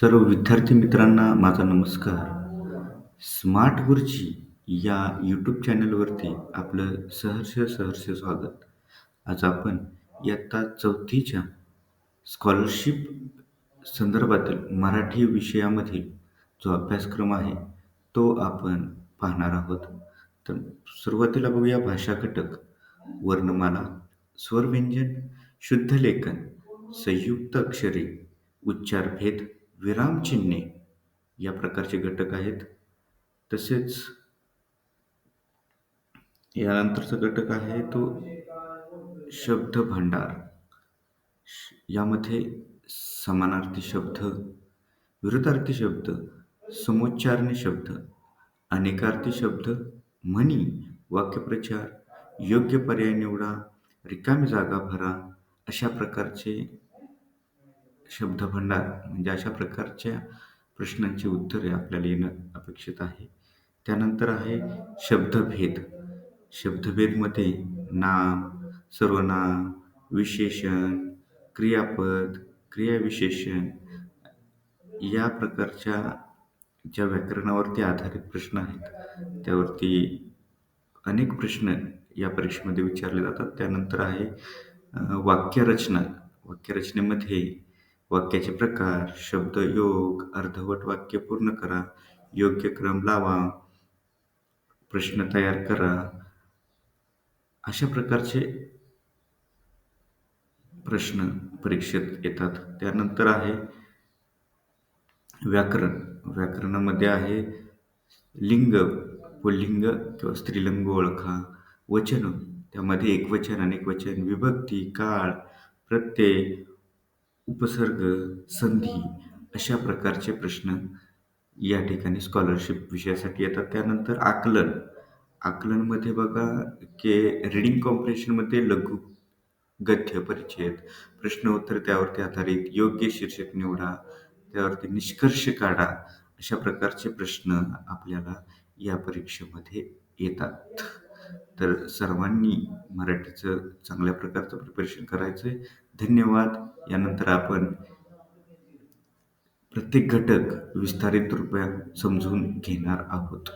सर्व विद्यार्थी मित्रांना माझा नमस्कार. स्मार्ट गुरुजी या यूट्यूब चॅनलवरती आपलं सहर्ष सहर्ष स्वागत. आज आपण इयत्ता चौथीच्या स्कॉलरशिप संदर्भातील मराठी विषयामधील जो अभ्यासक्रम आहे, तो आपण पाहणार आहोत. तर सुरुवातीला बघूया भाषा घटक, वर्णमाला, स्वरव्यंजन, शुद्धलेखन, संयुक्त अक्षरे, उच्चारभेद, विरामचिन्हे या प्रकारचे घटक आहेत. तसेच यानंतरचा घटक आहे तो शब्दभांडार. यामध्ये समानार्थी शब्द, विरुद्धार्थी शब्द, समोच्चारणी शब्द, अनेकार्थी शब्द, म्हणी, वाक्यप्रचार, योग्य पर्याय निवडा, रिकामी जागा भरा अशा प्रकारचे शब्दभांडार म्हणजे अशा प्रकारच्या प्रश्नांची उत्तरे आपल्याला येणं अपेक्षित आहे. त्यानंतर आहे शब्दभेद. शब्दभेदमध्ये नाम, सर्वनाम, विशेषण, क्रियापद, क्रियाविशेषण या प्रकारच्या ज्या व्याकरणावरती आधारित प्रश्न आहेत, त्यावरती अनेक प्रश्न या परीक्षेमध्ये विचारले जातात. त्यानंतर आहे वाक्यरचना. वाक्यरचनेमध्ये वाक्याचे प्रकार, शब्दयोग, अर्धवट वाक्य पूर्ण करा, योग्य क्रम लावा, प्रश्न तयार करा अशा प्रकारचे प्रश्न परीक्षेत येतात. त्यानंतर आहे व्याकरण. व्याकरणामध्ये आहे लिंग, पुल्लिंग किंवा स्त्रीलिंग ओळखा, वचन, त्यामध्ये एकवचन, अनेकवचन, विभक्ती, काळ, प्रत्यय, उपसर्ग, संधी अशा प्रकारचे प्रश्न या ठिकाणी स्कॉलरशिप विषयासाठी येतात. त्यानंतर आकलन. आकलनमध्ये बघा के रीडिंग कॉम्प्रेशनमध्ये लघु, गद्य, परिच्छेद, प्रश्न उत्तर त्यावरती आधारित, योग्य शीर्षक निवडा, त्यावरती निष्कर्ष काढा अशा प्रकारचे प्रश्न आपल्याला या परीक्षेमध्ये येतात. तर सर्वांनी मराठीचं चांगल्या प्रकारचं प्रिपरेशन करायचं आहे. धन्यवाद. यानंतर आपण प्रत्येक घटक विस्तारित रूपात समजून घेणार आहोत.